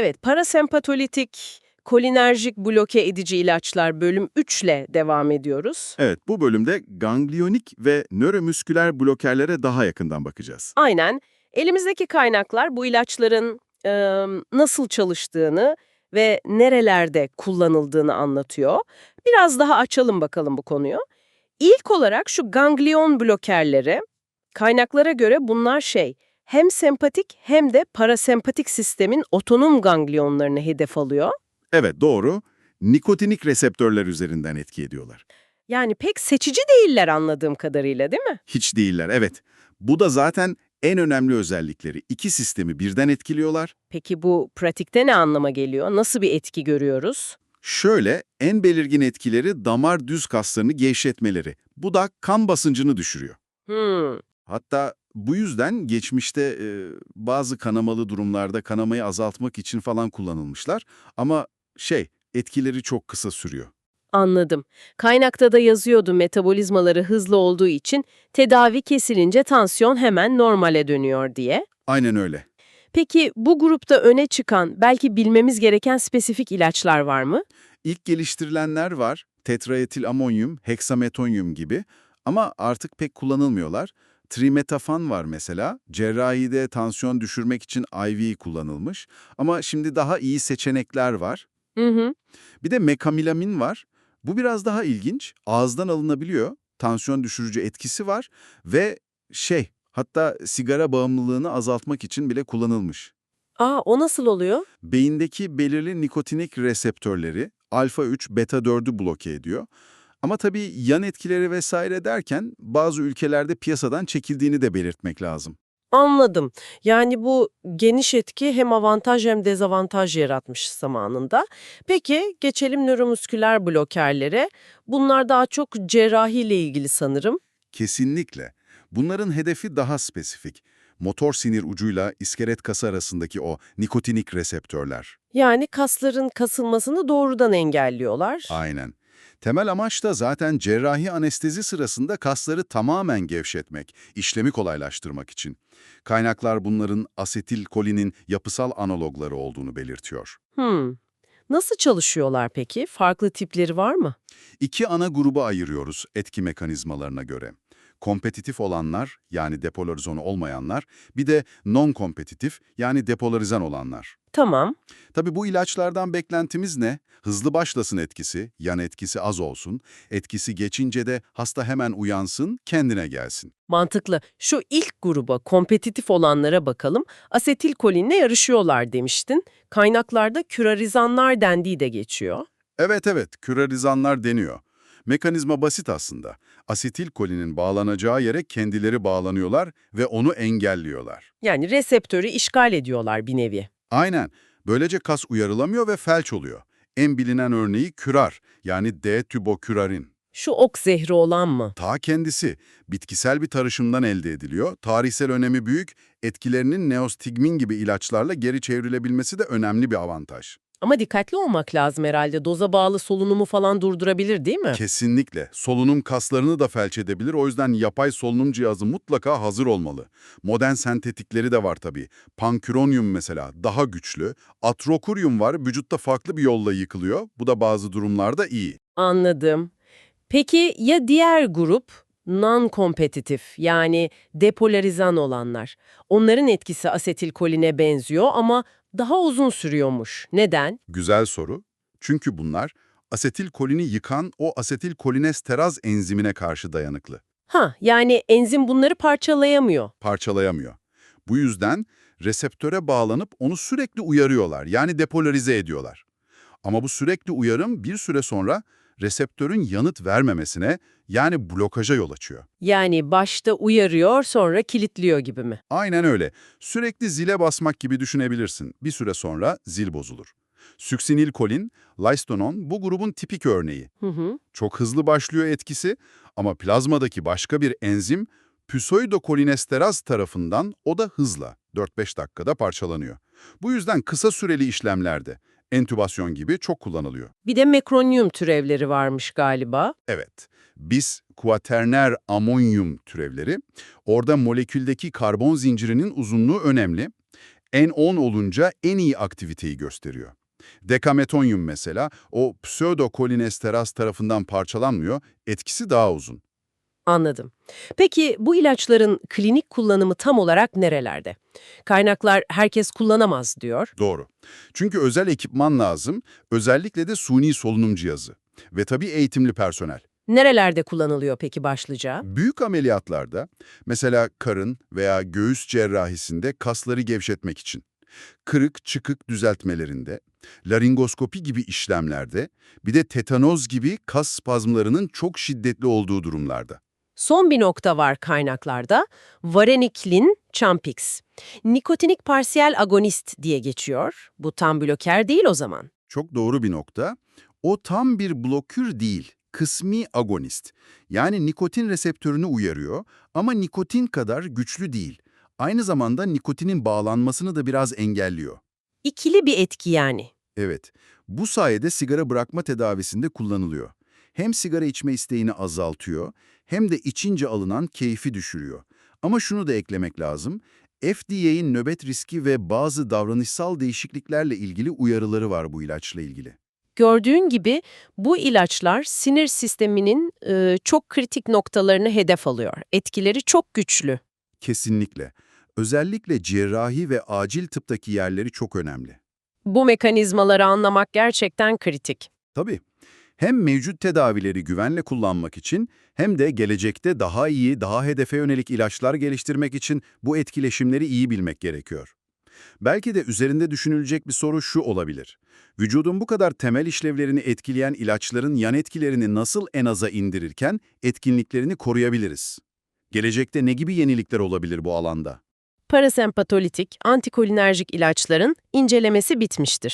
Evet, parasempatolitik, kolinerjik bloke edici ilaçlar bölüm 3 ile devam ediyoruz. Evet, bu bölümde ganglionik ve nöromüsküler blokerlere daha yakından bakacağız. Aynen. Elimizdeki kaynaklar bu ilaçların e, nasıl çalıştığını ve nerelerde kullanıldığını anlatıyor. Biraz daha açalım bakalım bu konuyu. İlk olarak şu ganglion blokerleri, kaynaklara göre bunlar şey, hem sempatik hem de parasempatik sistemin otonom ganglionlarını hedef alıyor. Evet, doğru. Nikotinik reseptörler üzerinden etki ediyorlar. Yani pek seçici değiller anladığım kadarıyla değil mi? Hiç değiller, evet. Bu da zaten en önemli özellikleri. İki sistemi birden etkiliyorlar. Peki bu pratikte ne anlama geliyor? Nasıl bir etki görüyoruz? Şöyle, en belirgin etkileri damar düz kaslarını gevşetmeleri. Bu da kan basıncını düşürüyor. Hmm, Hatta bu yüzden geçmişte e, bazı kanamalı durumlarda kanamayı azaltmak için falan kullanılmışlar. Ama şey, etkileri çok kısa sürüyor. anladım. Kaynakta da yazıyordu metabolizmaları hızlı olduğu için tedavi kesilince tansiyon hemen normale dönüyor diye. Aynen öyle. Peki bu grupta öne çıkan, belki bilmemiz gereken spesifik ilaçlar var mı? İlk geliştirilenler var. Tetraetil amonyum, heksametonyum gibi. Ama artık pek kullanılmıyorlar. Trimetafan var mesela. Cerrahide tansiyon düşürmek için IV kullanılmış. Ama şimdi daha iyi seçenekler var. Hı hı. Bir de mekamilamin var. Bu biraz daha ilginç. Ağızdan alınabiliyor. Tansiyon düşürücü etkisi var. Ve şey, hatta sigara bağımlılığını azaltmak için bile kullanılmış. Aa o nasıl oluyor? Beyindeki belirli nikotinik reseptörleri alfa-3, beta-4'ü bloke ediyor. Ama tabii yan etkileri vesaire derken bazı ülkelerde piyasadan çekildiğini de belirtmek lazım. Anladım. Yani bu geniş etki hem avantaj hem dezavantaj yaratmış zamanında. Peki geçelim nöromüsküler blokerlere. Bunlar daha çok cerrahiyle ilgili sanırım. Kesinlikle. Bunların hedefi daha spesifik. Motor sinir ucuyla iskelet kası arasındaki o nikotinik reseptörler. Yani kasların kasılmasını doğrudan engelliyorlar. Aynen. Temel amaç da zaten cerrahi anestezi sırasında kasları tamamen gevşetmek, işlemi kolaylaştırmak için. Kaynaklar bunların asetilkolinin yapısal analogları olduğunu belirtiyor. Hmm. Nasıl çalışıyorlar peki? Farklı tipleri var mı? İki ana gruba ayırıyoruz etki mekanizmalarına göre. Kompetitif olanlar yani depolarizon olmayanlar, bir de non-kompetitif yani depolarizan olanlar. Tamam. Tabii bu ilaçlardan beklentimiz ne? Hızlı başlasın etkisi, yan etkisi az olsun, etkisi geçince de hasta hemen uyansın, kendine gelsin. Mantıklı. Şu ilk gruba, kompetitif olanlara bakalım. Asetilkolinle yarışıyorlar demiştin. Kaynaklarda kürarizanlar dendiği de geçiyor. Evet evet, kürarizanlar deniyor. Mekanizma basit aslında. Asetilkolinin bağlanacağı yere kendileri bağlanıyorlar ve onu engelliyorlar. Yani reseptörü işgal ediyorlar bir nevi. Aynen. Böylece kas uyarılamıyor ve felç oluyor. En bilinen örneği kürar, yani D-tübokürarin. Şu ok zehri olan mı? Ta kendisi bitkisel bir tarışımdan elde ediliyor. Tarihsel önemi büyük, etkilerinin neostigmin gibi ilaçlarla geri çevrilebilmesi de önemli bir avantaj. Ama dikkatli olmak lazım herhalde. Doza bağlı solunumu falan durdurabilir değil mi? Kesinlikle. Solunum kaslarını da felç edebilir. O yüzden yapay solunum cihazı mutlaka hazır olmalı. Modern sentetikleri de var tabii. Panküronyum mesela daha güçlü. Atrokuryum var. Vücutta farklı bir yolla yıkılıyor. Bu da bazı durumlarda iyi. Anladım. Peki ya diğer grup? Non-kompetitif yani depolarizan olanlar. Onların etkisi asetilkoline benziyor ama daha uzun sürüyormuş. Neden? Güzel soru. Çünkü bunlar asetilkolini yıkan o asetilkolinesteraz enzimine karşı dayanıklı. Ha, yani enzim bunları parçalayamıyor. Parçalayamıyor. Bu yüzden reseptöre bağlanıp onu sürekli uyarıyorlar. Yani depolarize ediyorlar. Ama bu sürekli uyarım bir süre sonra reseptörün yanıt vermemesine yani blokaja yol açıyor. Yani başta uyarıyor sonra kilitliyor gibi mi? Aynen öyle. Sürekli zile basmak gibi düşünebilirsin. Bir süre sonra zil bozulur. Süksinilkolin, Lystonon bu grubun tipik örneği. Hı hı. Çok hızlı başlıyor etkisi ama plazmadaki başka bir enzim pseudokolinesteraz tarafından o da hızla 4-5 dakikada parçalanıyor. Bu yüzden kısa süreli işlemlerde entübasyon gibi çok kullanılıyor. Bir de mekronyum türevleri varmış galiba. Evet, biz kuaterner amonyum türevleri, orada moleküldeki karbon zincirinin uzunluğu önemli. N10 olunca en iyi aktiviteyi gösteriyor. Dekametonyum mesela o pseudokolinesteraz tarafından parçalanmıyor, etkisi daha uzun. Anladım. Peki bu ilaçların klinik kullanımı tam olarak nerelerde? Kaynaklar herkes kullanamaz diyor. Doğru. Çünkü özel ekipman lazım, özellikle de suni solunum cihazı. Ve tabii eğitimli personel. Nerelerde kullanılıyor peki başlıca? Büyük ameliyatlarda, mesela karın veya göğüs cerrahisinde kasları gevşetmek için, kırık çıkık düzeltmelerinde, laringoskopi gibi işlemlerde, bir de tetanoz gibi kas spazmlarının çok şiddetli olduğu durumlarda. Son bir nokta var kaynaklarda. Vareniklin Champix. Nikotinik parsiyel agonist diye geçiyor. Bu tam bloker değil o zaman. Çok doğru bir nokta. O tam bir blokür değil, kısmi agonist. Yani nikotin reseptörünü uyarıyor ama nikotin kadar güçlü değil. Aynı zamanda nikotinin bağlanmasını da biraz engelliyor. İkili bir etki yani. Evet, bu sayede sigara bırakma tedavisinde kullanılıyor. Hem sigara içme isteğini azaltıyor, hem de içince alınan keyfi düşürüyor. Ama şunu da eklemek lazım, FDA'in nöbet riski ve bazı davranışsal değişikliklerle ilgili uyarıları var bu ilaçla ilgili. Gördüğün gibi bu ilaçlar sinir sisteminin e, çok kritik noktalarını hedef alıyor. Etkileri çok güçlü. Kesinlikle. Özellikle cerrahi ve acil tıptaki yerleri çok önemli. Bu mekanizmaları anlamak gerçekten kritik. Tabii. Hem mevcut tedavileri güvenle kullanmak için hem de gelecekte daha iyi, daha hedefe yönelik ilaçlar geliştirmek için bu etkileşimleri iyi bilmek gerekiyor. Belki de üzerinde düşünülecek bir soru şu olabilir. Vücudun bu kadar temel işlevlerini etkileyen ilaçların yan etkilerini nasıl en aza indirirken etkinliklerini koruyabiliriz? Gelecekte ne gibi yenilikler olabilir bu alanda? Parasempatolitik, antikolinerjik ilaçların incelemesi bitmiştir.